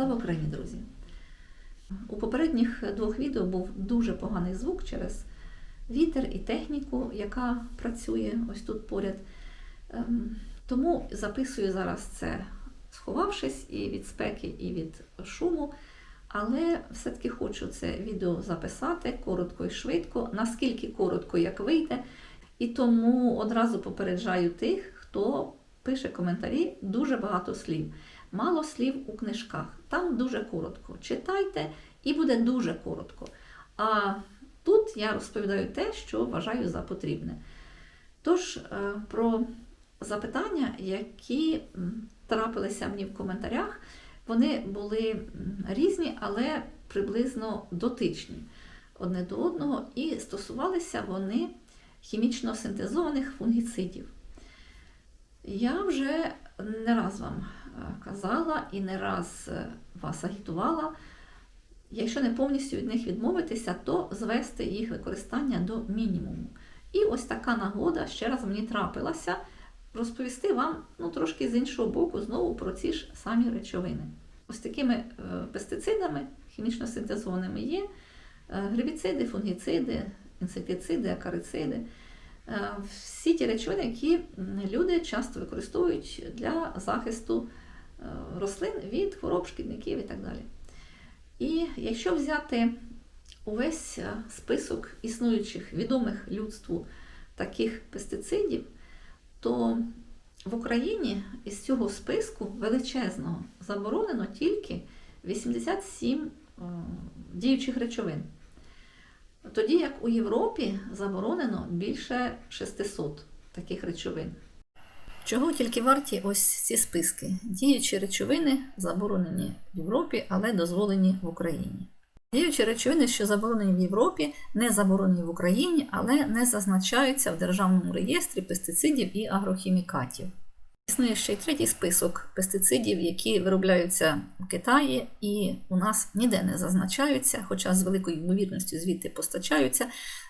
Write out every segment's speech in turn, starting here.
Слава Україні, друзі! У попередніх двох відео був дуже поганий звук через вітер і техніку, яка працює ось тут поряд. Ем, Тому записую зараз це, сховавшись і від спеки, і від шуму. Але все-таки хочу це відео записати коротко і швидко, наскільки коротко, як вийде. І тому одразу попереджаю тих, хто пише коментарі дуже багато слів. Мало слів у книжках. Там дуже коротко. Читайте і буде дуже коротко. А тут я розповідаю те, що вважаю за потрібне. Тож, е, про запитання, які трапилися мені в коментарях, вони були різні, але приблизно дотичні одне до одного, і стосувалися вони хімічно синтезованих фунгіцидів. Я вже не раз вам казала і не раз е, вас агітувала, якщо не повністю від них відмовитися, то звести їх використання до мінімуму. І ось така нагода ще раз мені трапилася розповісти вам ну, трошки з іншого боку знову про ці ж самі речовини. Ось такими е, пестицидами, хімічно синтезованими є е, гербіциди, фунгіциди, інсектициди, акарициди. Е, Всі ті речовини, які люди часто використовують для захисту е, рослин від хвороб, шкідників і так далі. І якщо взяти увесь е, список існуючих відомих людству таких пестицидів, то в Україні із цього списку величезного заборонено тільки 87 е, діючих речовин. Тоді як у Європі заборонено більше 600 таких речовин. Чого тільки варті ось ці списки? Діючі речовини заборонені в Європі, але дозволені в Україні. Діючі речовини, що заборонені в Європі, не заборонені в Україні, але не зазначаються в Державному реєстрі пестицидів і агрохімікатів. Існує ще й третій список пестицидів, які виробляються в Китаї і у нас ніде не зазначаються, хоча з великою ймовірністю звідти постачаються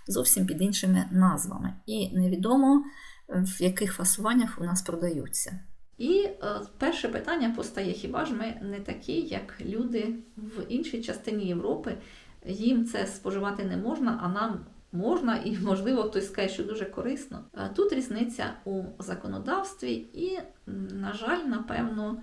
зовсім під іншими назвами. І невідомо в яких фасуваннях у нас продаються. І е, перше питання постає: хіба ж ми не такі, як люди в іншій частині Європи? Їм це споживати не можна, а нам можна, і можливо хтось скаже, що дуже корисно. Е, Тут різниця у законодавстві, і, на жаль, напевно,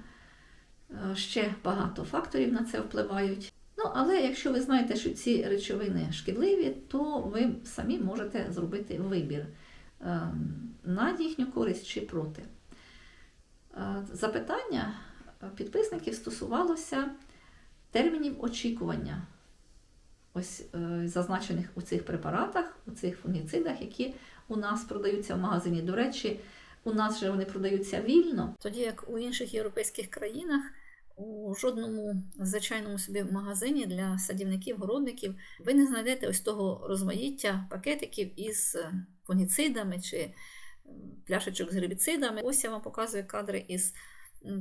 е, ще багато факторів на це впливають. Ну, але якщо ви знаєте, що ці речовини шкідливі, то ви самі можете зробити вибір е, на їхню користь чи проти. Е, Запитання підписників стосувалося термінів очікування, ось е, зазначених у цих препаратах, у цих фунгіцидах, які у нас продаються в магазині. До речі, у нас же вони продаються вільно, тоді як у інших європейських країнах. У жодному звичайному собі магазині для садівників, городників ви не знайдете ось того розмаїття пакетиків із е, фунгіцидами чи пляшечок з гербіцидами. Ось я вам показую кадри із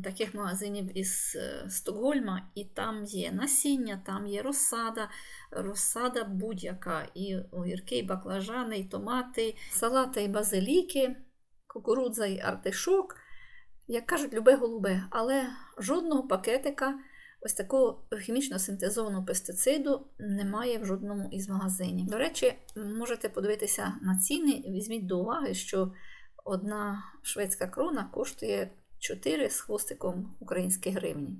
таких магазинів із е, Стокгольма, і там є насіння, там є розсада, розсада будь-яка, і огірки, і баклажани, і томати, салати, і базиліки, кукурудза і артишок. Як кажуть, любе голубе, але жодного пакетика ось такого хімічно синтезованого пестициду немає в жодному із магазинів. До речі, можете подивитися на ціни. Візьміть до уваги, що одна шведська крона коштує 4 з хвостиком українські гривні.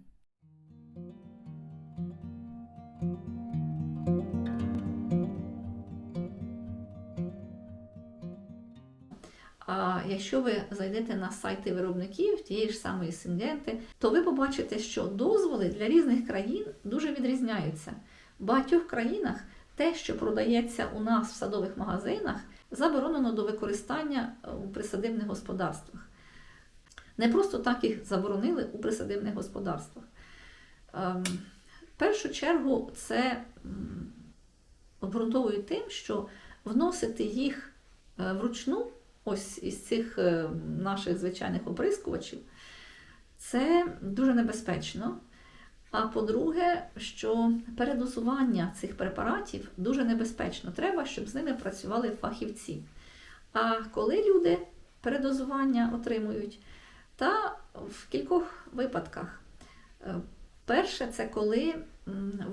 А якщо ви зайдете на сайти виробників тієї ж самої Сингенти, то ви побачите, що дозволи для різних країн дуже відрізняються. В багатьох країнах те, що продається у нас в садових магазинах, заборонено до використання е, у присадибних господарствах. Не просто так їх заборонили у присадибних господарствах. Ем, В першу чергу це обґрунтовує тим, що вносити їх е, вручну ось із цих е, наших звичайних оприскувачів, це дуже небезпечно. А по-друге, що передозування цих препаратів дуже небезпечно. Треба, щоб з ними працювали фахівці. А коли люди передозування отримують, та в кількох випадках е, Перше, це коли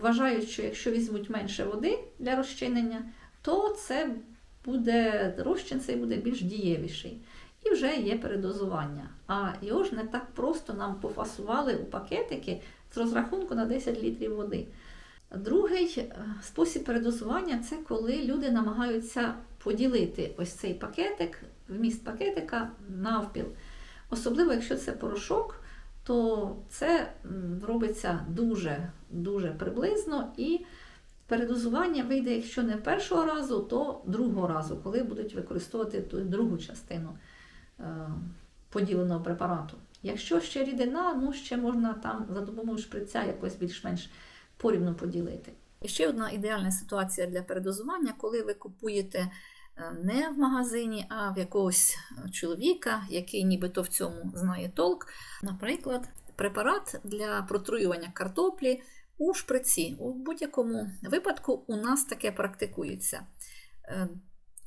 вважають, що якщо візьмуть менше води для розчинення, то це буде розчин цей буде більш дієвіший. І вже є передозування. А його ж не так просто нам пофасували у пакетики з розрахунку на 10 літрів води. Другий е, спосіб передозування це коли люди намагаються поділити ось цей пакетик, вміст пакетика навпіл. Особливо, якщо це порошок, то це робиться дуже дуже приблизно і передозування вийде, якщо не першого разу, то другого разу, коли будуть використовувати ту другу частину е, поділеного препарату. Якщо ще рідина, ну ще можна там за допомогою шприця якось більш-менш порівну поділити. І ще одна ідеальна ситуація для передозування, коли ви купуєте е, не в магазині, а в якогось чоловіка, який нібито в цьому знає толк. Наприклад, препарат для протруювання картоплі у шприці. У будь-якому випадку у нас таке практикується. Е,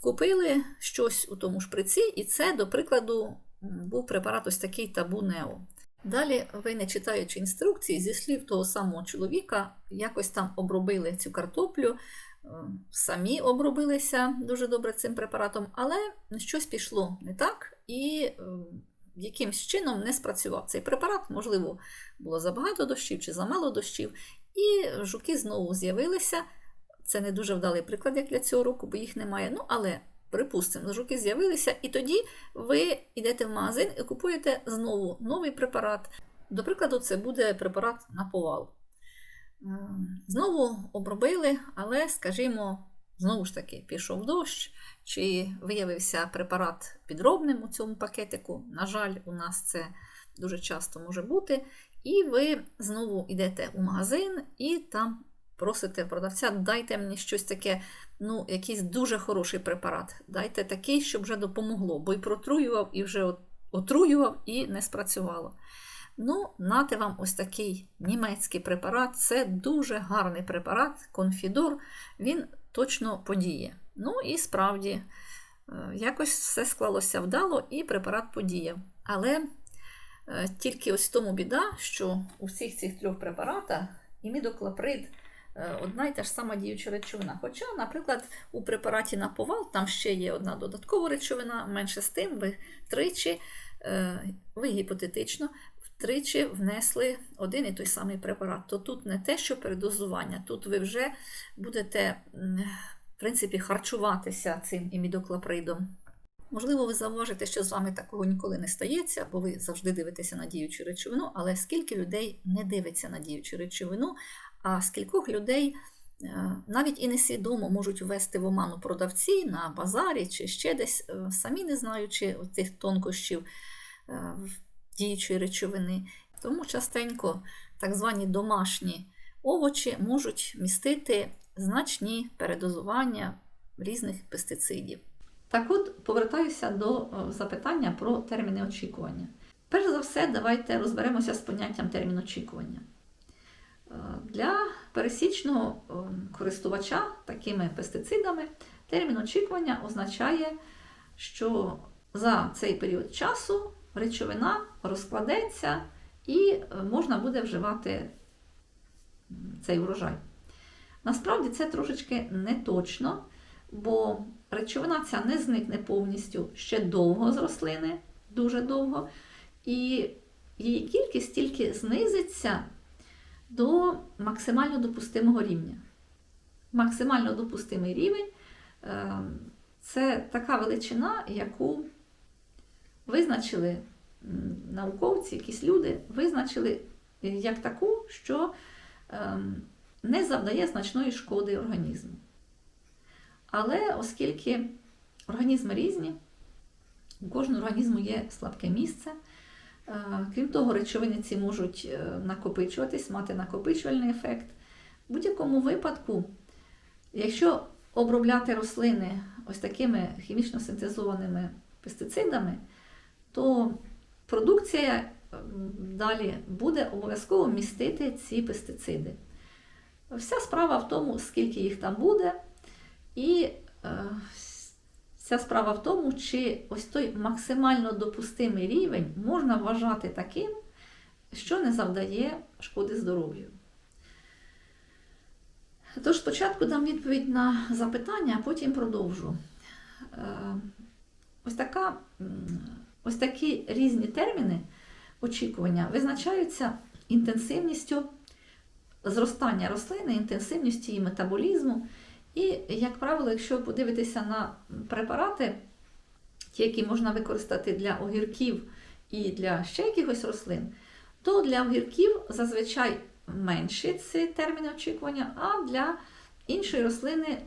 Купили щось у тому шприці, і це, до прикладу, був препарат ось такий табу Нео. Далі ви, не читаючи інструкції, зі слів того самого чоловіка, якось там обробили цю картоплю, е, самі обробилися дуже добре цим препаратом, але щось пішло не так і е, якимсь чином не спрацював цей препарат. Можливо, було забагато дощів чи замало дощів, і жуки знову з'явилися. Це не дуже вдалий приклад, як для цього року, бо їх немає. Ну, але припустимо, жуки з'явилися, і тоді ви йдете в магазин і купуєте знову новий препарат. До прикладу, це буде препарат на повал. Ем, Знову обробили, але, скажімо, знову ж таки, пішов дощ, чи виявився препарат підробним у цьому пакетику. На жаль, у нас це дуже часто може бути. І ви знову йдете у магазин і там просите продавця, дайте мені щось таке, ну, якийсь дуже хороший препарат. Дайте такий, щоб вже допомогло, бо й протруював, і вже отруював, і не спрацювало. Ну, нате вам ось такий німецький препарат. Це дуже гарний препарат, конфідор, він точно подіє. Ну і справді, е, якось все склалося вдало, і препарат подіяв. Але е, тільки ось в тому біда, що у всіх цих трьох препаратах імідоклоприд е, одна і та ж сама діюча речовина. Хоча, наприклад, у препараті на повал там ще є одна додаткова речовина, менше з тим, ви тричі, е, ви гіпотетично, втричі внесли один і той самий препарат. То тут не те, що передозування, тут ви вже будете, в принципі, харчуватися цим імідоклопридом. Можливо, ви зауважите, що з вами такого ніколи не стається, бо ви завжди дивитеся на діючу речовину, але скільки людей не дивиться на діючу речовину, а скількох людей е, навіть і несвідомо можуть ввести в оману продавці на базарі чи ще десь, е, самі не знаючи цих тонкощів е, діючої речовини. Тому частенько так звані домашні овочі можуть містити значні передозування різних пестицидів. Так от повертаюся до запитання про терміни очікування. Перш за все, давайте розберемося з поняттям термін очікування. Е, Для пересічного е, користувача такими пестицидами термін очікування означає, що за цей період часу речовина розкладеться і е, можна буде вживати цей врожай. Насправді це трошечки не точно, бо речовина ця не зникне повністю ще довго з рослини, дуже довго, і її кількість тільки знизиться до максимально допустимого рівня. Максимально допустимий рівень е, це така величина, яку визначили науковці, якісь люди, визначили е, як таку, що ем, не завдає значної шкоди організму. Але оскільки організми різні, у кожного організму є слабке місце. Е, Крім того, речовини ці можуть е, накопичуватись, мати накопичувальний ефект. В будь-якому випадку, якщо обробляти рослини ось такими хімічно синтезованими пестицидами, то продукція далі буде обов'язково містити ці пестициди. Вся справа в тому, скільки їх там буде, і вся справа в тому, чи ось той максимально допустимий рівень можна вважати таким, що не завдає шкоди здоров'ю. Тож спочатку дам відповідь на запитання, а потім продовжу. Е, Ось, така, ось такі різні терміни очікування визначаються інтенсивністю зростання рослини, інтенсивністю її метаболізму. І, як правило, якщо подивитися на препарати, ті, які можна використати для огірків і для ще якихось рослин, то для огірків зазвичай менші ці терміни очікування, а для іншої рослини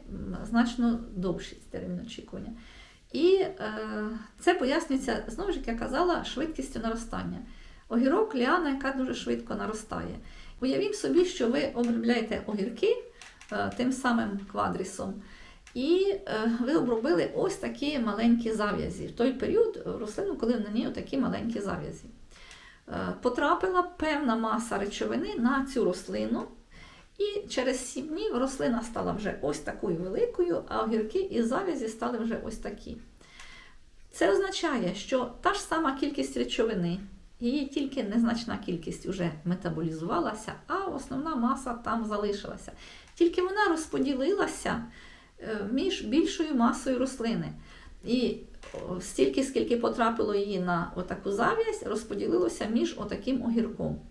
значно довші ці терміни очікування. І е, це пояснюється, знову ж як я казала, швидкістю наростання. Огірок ліана, яка дуже швидко наростає. Уявіть собі, що ви обробляєте огірки тим самим квадрісом, і е, ви обробили ось такі маленькі зав'язі. В той період е, рослину, коли на ній такі маленькі зав'язі. Е, Потрапила певна маса речовини на цю рослину, і через 7 днів рослина стала вже ось такою великою, а огірки і зав'язі стали вже ось такі. Це означає, що та ж сама кількість речовини, її тільки незначна кількість вже метаболізувалася, а основна маса там залишилася. Тільки вона розподілилася е, між більшою масою рослини. І стільки, скільки потрапило її на отаку зав'язь, розподілилося між отаким огірком.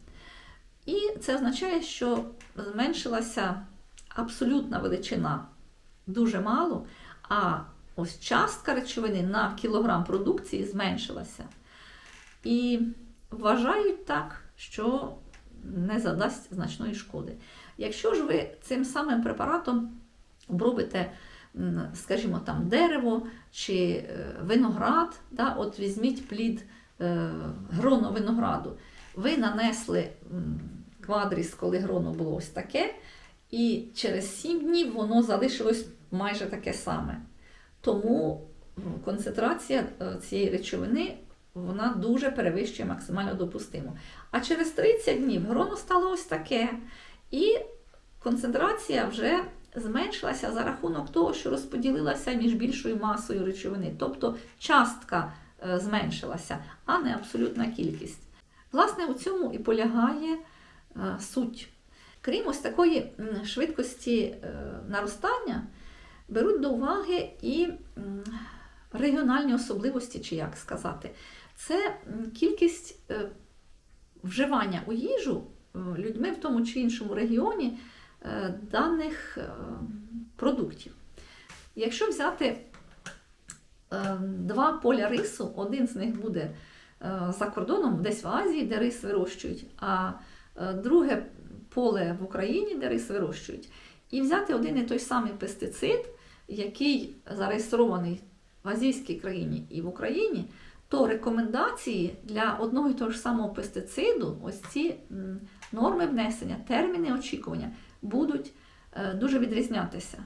І це означає, що зменшилася абсолютна величина дуже мало, а ось частка речовини на кілограм продукції зменшилася. І вважають так, що не задасть значної шкоди. Якщо ж ви цим самим препаратом обробите, скажімо, там дерево чи е, виноград, да, от візьміть плід е, гроно винограду, ви нанесли квадріс, коли гроно було ось таке, і через 7 днів воно залишилось майже таке саме. Тому концентрація е, цієї речовини вона дуже перевищує максимально допустиму. А через 30 днів гроно стало ось таке, і концентрація вже зменшилася за рахунок того, що розподілилася між більшою масою речовини. Тобто частка е, зменшилася, а не абсолютна кількість. Власне, у цьому і полягає е, суть. Крім ось такої швидкості е, наростання, беруть до уваги і регіональні особливості, чи як сказати, це кількість вживання у їжу людьми в тому чи іншому регіоні е, даних е, продуктів. Якщо взяти е, два поля рису, один з них буде е, за кордоном, десь в Азії, де рис вирощують, а е, друге поле в Україні, де рис вирощують, і взяти один і той самий пестицид, який зареєстрований в азійській країні і в Україні, то рекомендації для одного і того ж самого пестициду, ось ці норми внесення, терміни очікування будуть е, дуже відрізнятися.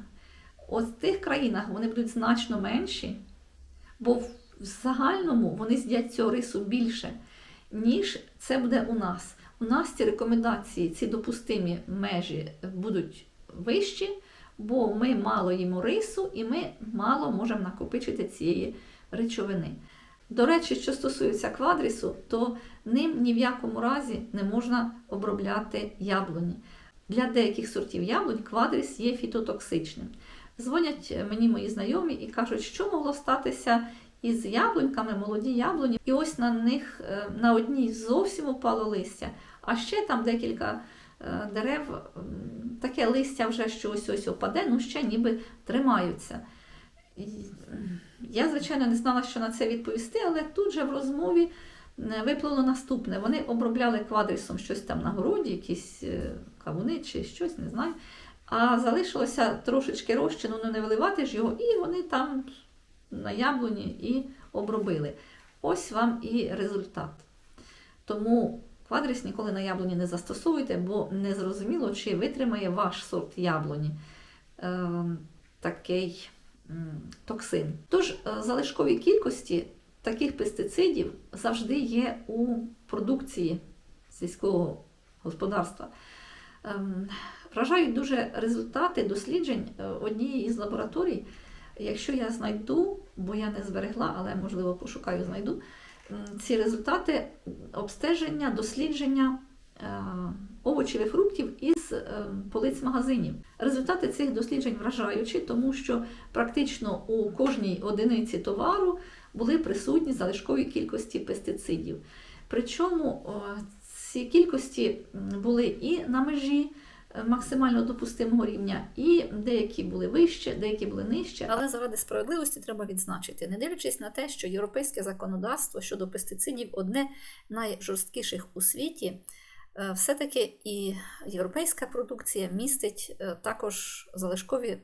Ось в тих країнах вони будуть значно менші, бо в загальному вони з'їдять цього рису більше, ніж це буде у нас. У нас ці рекомендації, ці допустимі межі будуть вищі, бо ми мало їмо рису і ми мало можемо накопичити цієї речовини. До речі, що стосується квадрісу, то ним ні в якому разі не можна обробляти яблуні. Для деяких сортів яблунь квадріс є фітотоксичним. Дзвонять мені мої знайомі і кажуть, що могло статися із яблуньками, молоді яблуні, і ось на них е, на одній зовсім упало листя, а ще там декілька е, дерев, таке листя вже що ось ось опаде, ну ще ніби тримаються. Я, звичайно, не знала, що на це відповісти, але тут же в розмові виплило наступне. Вони обробляли квадрісом щось там на городі, якісь е, кавуни чи щось, не знаю. А залишилося трошечки розчину, ну не виливати ж його, і вони там на яблуні і обробили. Ось вам і результат. Тому квадріс ніколи на яблуні не застосовуйте, бо не зрозуміло, чи витримає ваш сорт яблуні е, такий токсин. Тож е, залишкові кількості таких пестицидів завжди є у продукції сільського господарства. Ем, Вражають дуже результати досліджень е, однієї із лабораторій. Якщо я знайду, бо я не зберегла, але можливо пошукаю, знайду. ці результати обстеження, дослідження е, овочів і фруктів із е, полиць магазинів. Результати цих досліджень вражаючі, тому що практично у кожній одиниці товару були присутні залишкові кількості пестицидів. Причому ці кількості були і на межі е, максимально допустимого рівня, і деякі були вище, деякі були нижче. Але заради справедливості треба відзначити, не дивлячись на те, що європейське законодавство щодо пестицидів одне найжорсткіших у світі. Е, Все-таки і європейська продукція містить е, також залишкові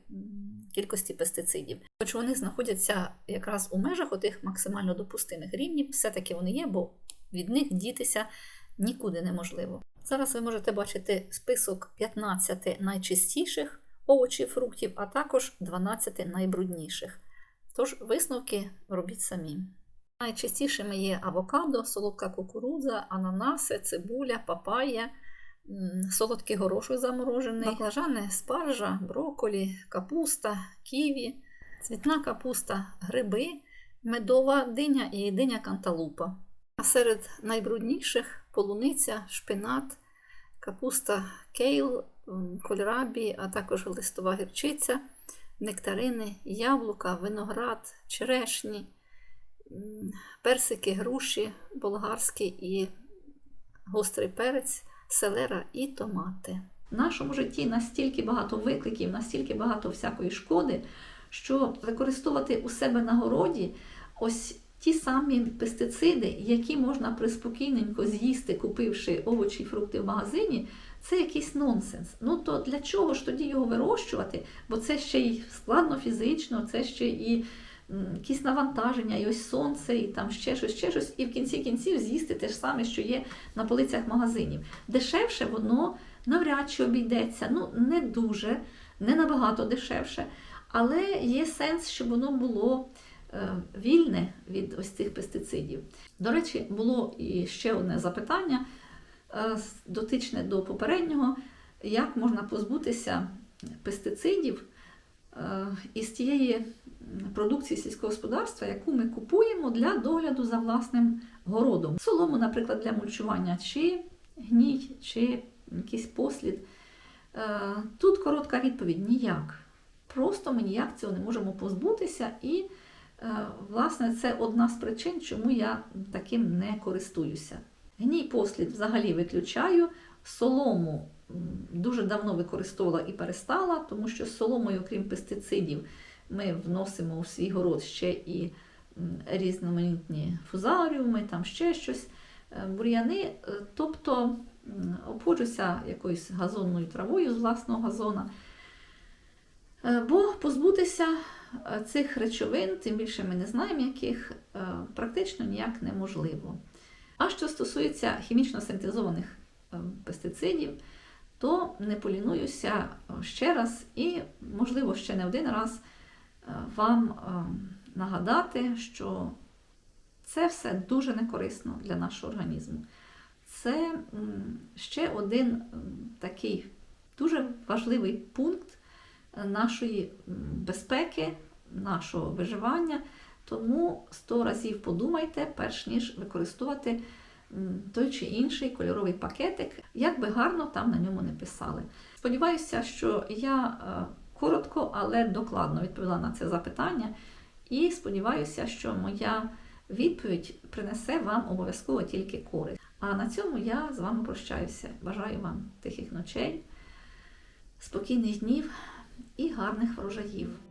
кількості пестицидів. Хоч вони знаходяться якраз у межах отих максимально допустимих рівнів, все-таки вони є, бо від них дітися нікуди неможливо. Зараз ви можете бачити список 15 найчистіших овочів, фруктів, а також 12 найбрудніших. Тож висновки робіть самі. Найчастішими є авокадо, солодка кукурудза, ананаси, цибуля, папая, солодкий горошок заморожений, баклажани, спаржа, броколі, капуста, ківі, цвітна капуста, гриби, медова диня і диня канталупа. А серед найбрудніших полуниця, шпинат, капуста кейл, кольрабі, а також листова гірчиця, нектарини, яблука, виноград, черешні, персики, груші, болгарські і гострий перець, селера і томати. В нашому житті настільки багато викликів, настільки багато всякої шкоди, що використовувати у себе на городі ось ті самі пестициди, які можна приспокійненько з'їсти, купивши овочі і фрукти в магазині, це якийсь нонсенс. Ну то для чого ж тоді його вирощувати? Бо це ще й складно фізично, це ще і якісь навантаження, і ось сонце, і там ще щось, ще щось, і в кінці кінців з'їсти те ж саме, що є на полицях магазинів. Дешевше воно навряд чи обійдеться, ну не дуже, не набагато дешевше, але є сенс, щоб воно було е, вільне від ось цих пестицидів. До речі, було і ще одне запитання, е, дотичне до попереднього, як можна позбутися пестицидів е, із тієї продукції сільського господарства, яку ми купуємо для догляду за власним городом. Солому, наприклад, для мульчування, чи гній, чи якийсь послід. Е, Тут коротка відповідь ніяк. Просто ми ніяк цього не можемо позбутися, і, е, власне, це одна з причин, чому я таким не користуюся. Гній послід взагалі виключаю. Солому дуже давно використовувала і перестала, тому що з соломою, крім пестицидів, ми вносимо у свій город ще і різноманітні фузаріуми, там ще щось, е, бур'яни. Е, Тобто обходжуся якоюсь газонною травою з власного газона. Е, Бо позбутися цих речовин, тим більше ми не знаємо, яких, практично ніяк неможливо. А що стосується хімічно синтезованих пестицидів, то не полінуюся ще раз і, можливо, ще не один раз вам е, нагадати, що це все дуже некорисно для нашого організму. Це ще один такий дуже важливий пункт е, нашої безпеки, нашого виживання. Тому сто разів подумайте, перш ніж використовувати той чи інший кольоровий пакетик, як би гарно там на ньому не писали. Сподіваюся, що я е, коротко, але докладно відповіла на це запитання, і сподіваюся, що моя відповідь принесе вам обов'язково тільки користь. А на цьому я з вами прощаюся. Бажаю вам тихих ночей, спокійних днів і гарних врожаїв.